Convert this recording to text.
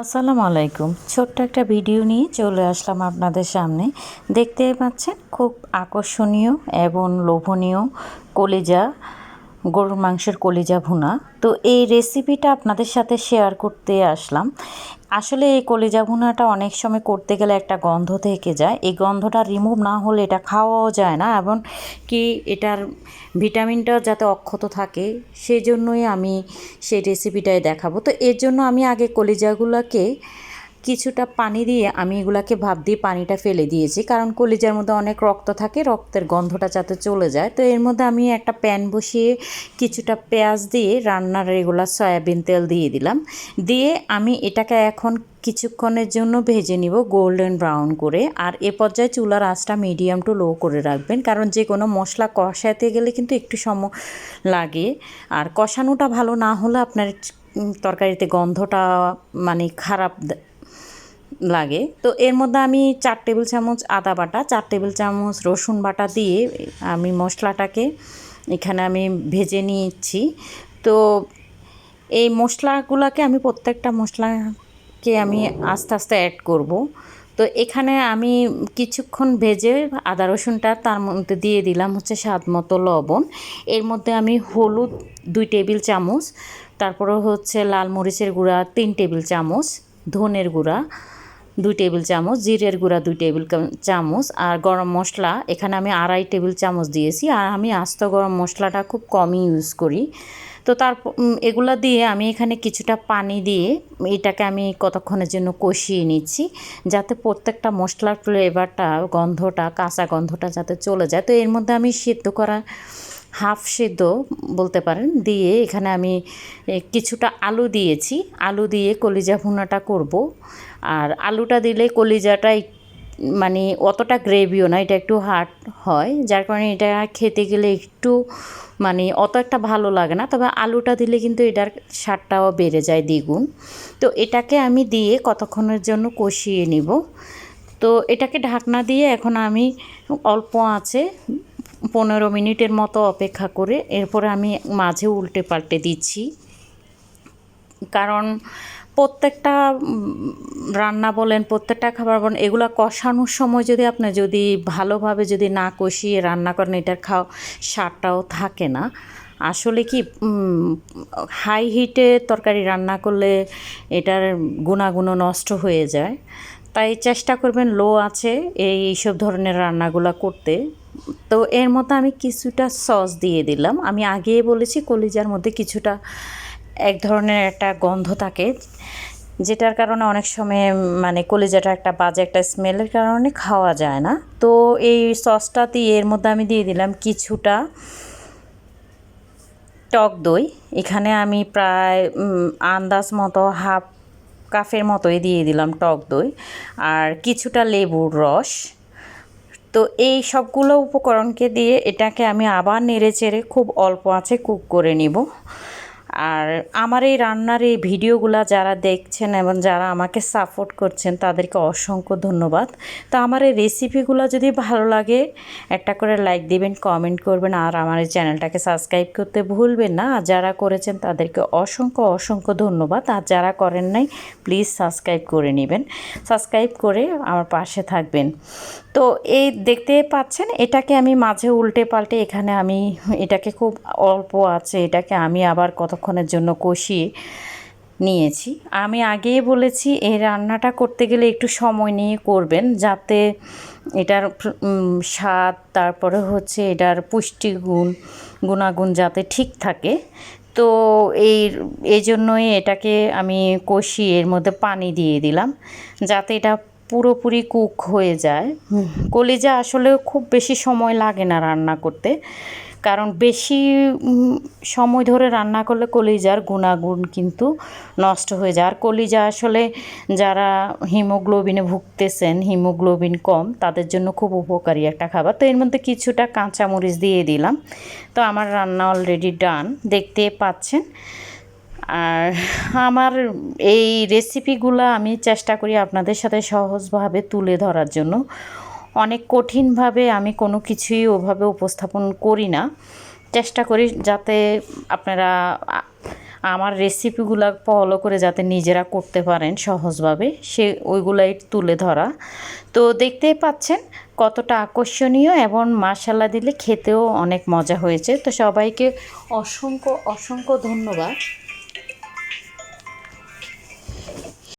আসসালামু আলাইকুম। ছোট্ট একটা ভিডিও নিয়ে চলে আসলাম আপনাদের সামনে। দেখতে পাচ্ছেন, খুব আকর্ষণীয় এবং লোভনীয় কলিজা। গরুর মাংসের কলিজা ভুনা। তো এই রেসিপিটা আপনাদের সাথে শেয়ার করতে আসলাম। আসলে এই কলিজা ভুনাটা অনেক সময় করতে গেলে একটা গন্ধ থেকে যায়। এই গন্ধটা রিমুভ না হলে এটা খাওয়াও যায় না এবং কি এটার ভিটামিনটা যাতে অক্ষত থাকে সেই জন্যই আমি সেই রেসিপিটাই দেখাবো। তো এর জন্য আমি আগে কলিজাগুলোকে কিছুটা পানি দিয়ে আমি এগুলাকে ভাব দিয়ে পানিটা ফেলে দিয়েছি। কারণ কলিজার মধ্যে অনেক রক্ত থাকে, রক্তের গন্ধটা যাতে চলে যায়। তো এর মধ্যে আমি একটা প্যান বসিয়ে কিছুটা পেঁয়াজ দিয়ে রান্নার রেগুলার সয়াবিন তেল দিয়ে দিলাম। দিয়ে আমি এটাকে এখন কিছুক্ষণের জন্য ভেজে নিব গোল্ডেন ব্রাউন করে। আর এ পর্যায়ে চুলার আঁচটা মিডিয়াম টু লো করে রাখবেন। কারণ যে কোনো মশলা কষাতে গেলে কিন্তু একটু সময় লাগে। আর কষানোটা ভালো না হলে আপনার তরকারিতে গন্ধটা মানে খারাপ লাগে। তো এর মধ্যে আমি চার টেবিল চামচ আদা বাটা, চার টেবিল চামচ রসুন বাটা দিয়ে আমি মশলাটাকে এখানে আমি ভেজে নিয়েছি। তো এই মশলাগুলোকে আমি প্রত্যেকটা মশলাকে আমি আস্তে আস্তে অ্যাড করব। তো এখানে আমি কিছুক্ষণ ভেজে আদা রসুনটা তার মধ্যে দিয়ে দিলাম হচ্ছে স্বাদ মতো লবণ। এর মধ্যে আমি হলুদ দুই টেবিল চামচ, তারপরে হচ্ছে লাল মরিচের গুঁড়া তিন টেবিল চামচ, ধনের গুঁড়া দুই টেবিল চামচ, জিরের গুঁড়া দুই টেবিল চামচ আর গরম মশলা। এখানে আমি আড়াই টেবিল চামচ দিয়েছি আর আমি আস্ত গরম মশলাটা খুব কমই ইউজ করি। তো তার এগুলা দিয়ে আমি এখানে কিছুটা পানি দিয়ে এটাকে আমি কতক্ষণের জন্য কষিয়ে নিচ্ছি যাতে প্রত্যেকটা মশলার ফ্লেভারটা গন্ধটা, কাঁচা গন্ধটা যাতে চলে যায়। তো এর মধ্যে আমি সিদ্ধ করা হাফ সেদ্ধ বলতে পারেন। দিয়ে এখানে আমি কিছুটা আলু দিয়েছি। আলু দিয়ে কলিজা ভুনাটা করব। আর আলুটা দিলে কলিজাটা মানে অতটা গ্রেভিও না, এটা একটু হার্ড হয়। যার কারণে এটা খেতে গেলে একটু মানে অত একটা ভালো লাগে না। তবে আলুটা দিলে কিন্তু এটার স্বাদটাও বেড়ে যায় দ্বিগুণ। তো এটাকে আমি দিয়ে কতক্ষণের জন্য কষিয়ে নিব। তো এটাকে ঢাকনা দিয়ে এখন আমি অল্প আছে পনেরো মিনিটের মতো অপেক্ষা করে এরপরে আমি মাঝে উল্টে পাল্টে দিচ্ছি। কারণ প্রত্যেকটা রান্না বলেন, প্রত্যেকটা খাবার বলেন, এগুলো কষানোর সময় যদি আপনি যদি ভালোভাবে যদি না কষিয়ে রান্না করেন, এটার খাও, স্বাদটাও থাকে না। আসলে কি হাই হিটে তরকারি রান্না করলে এটার গুণাগুণ নষ্ট হয়ে যায়। তাই চেষ্টা করবেন, লো আছে এই সব ধরনের রান্নাগুলো করতে। তো এর মধ্যে আমি কিছুটা সস দিয়ে দিলাম। আমি আগেই বলেছি কলিজার মধ্যে কিছুটা এক ধরনের একটা গন্ধ থাকে, যেটার কারণে অনেক সময় মানে কলিজাটা একটা বাজে একটা স্মেলের কারণে খাওয়া যায় না। তো এই সসটা দিয়ে এর মধ্যে আমি দিয়ে দিলাম কিছুটা টক দই। এখানে আমি প্রায় আন্দাজ মতো হাফ কাফের মতোই দিয়ে দিলাম টক দই আর কিছুটা লেবুর রস। তো এই সবগুলো উপকরণকে দিয়ে এটাকে আমি আবার নেড়ে চেড়ে খুব অল্প আছে কুক করে নিব। আর আমার এই রান্নার এই ভিডিওগুলো যারা দেখছেন এবং যারা আমাকে সাপোর্ট করছেন, তাদেরকে অসংখ্য ধন্যবাদ। তো আমার এই রেসিপিগুলো যদি ভালো লাগে, একটা করে লাইক দিবেন কমেন্ট করবেন, আর আমার এই চ্যানেলটাকে সাবস্ক্রাইব করতে ভুলবেন না। আর যারা করেছেন, তাদেরকে অসংখ্য অসংখ্য ধন্যবাদ। আর যারা করেন নাই প্লিজ সাবস্ক্রাইব করে নেবেন। সাবস্ক্রাইব করে আমার পাশে থাকবেন। তো এই দেখতে পাচ্ছেন, এটাকে আমি মাঝে উল্টে পাল্টে এখানে আমি, এটাকে খুব অল্প আছে, এটাকে আমি আবার কতক্ষণের জন্য কষিয়ে নিয়েছি। আমি আগেই বলেছি, এই রান্নাটা করতে গেলে একটু সময় নিয়ে করবেন যাতে এটার স্বাদ, তারপরে হচ্ছে এটার পুষ্টিগুণ, গুণাগুণ যাতে ঠিক থাকে। তো এই এই জন্যই এটাকে আমি কষিয়ে এর মধ্যে পানি দিয়ে দিলাম যাতে এটা পুরোপুরি কুক হয়ে যায়। কলিজা আসলে খুব বেশি সময় লাগে না রান্না করতে। কারণ বেশি সময় ধরে রান্না করলে কলিজার গুণাগুণ কিন্তু নষ্ট হয়ে যায়। আর কলিজা আসলে যারা হিমোগ্লোবিনে ভুগতেছেন, হিমোগ্লোবিন কম, তাদের জন্য খুব উপকারী একটা খাবার। তো এর মধ্যে কিছুটা কাঁচামরিচ দিয়ে দিলাম। তো আমার রান্না অলরেডি ডান দেখতে পাচ্ছেন। আর আমার এই রেসিপিগুলো আমি চেষ্টা করি আপনাদের সাথে সহজভাবে তুলে ধরার জন্য। অনেক কঠিনভাবে আমি কোনো কিছুই ওভাবে উপস্থাপন করি না। চেষ্টা করি যাতে আপনারা আমার রেসিপিগুলো ফলো করে যাতে নিজেরা করতে পারেন সহজভাবে, সে ওইগুলাই তুলে ধরা। তো দেখতেই পাচ্ছেন কতটা আকর্ষণীয় এবং মশালা দিলে খেতেও অনেক মজা হয়েছে। তো সবাইকে অসংখ্য অসংখ্য ধন্যবাদ।